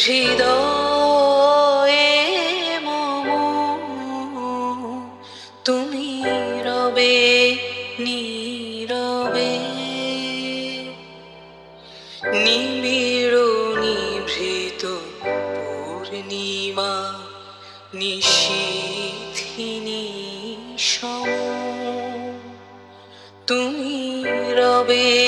হৃদয়ে তুমি রবে পূর্ণিমা নিশীথিনী সম। তুমি রবে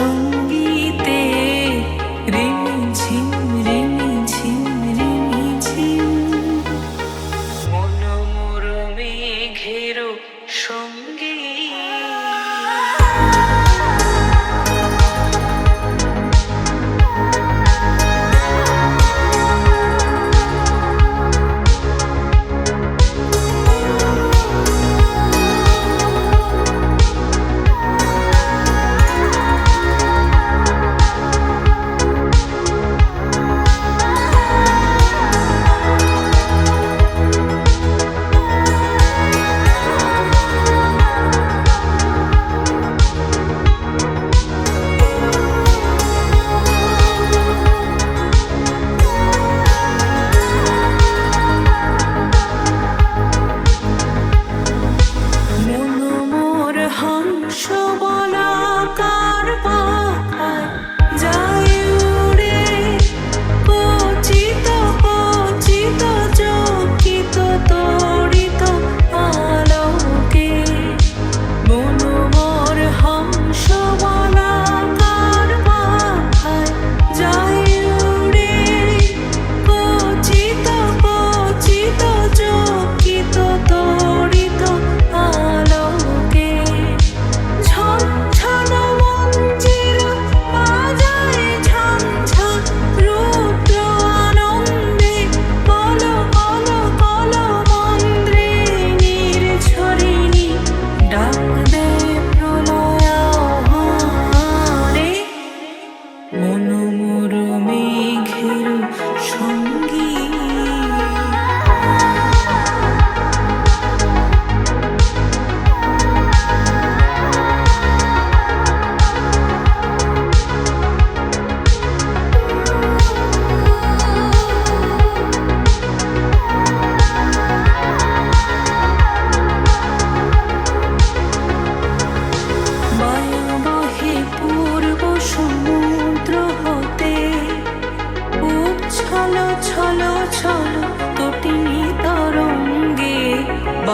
সঙ্গীতে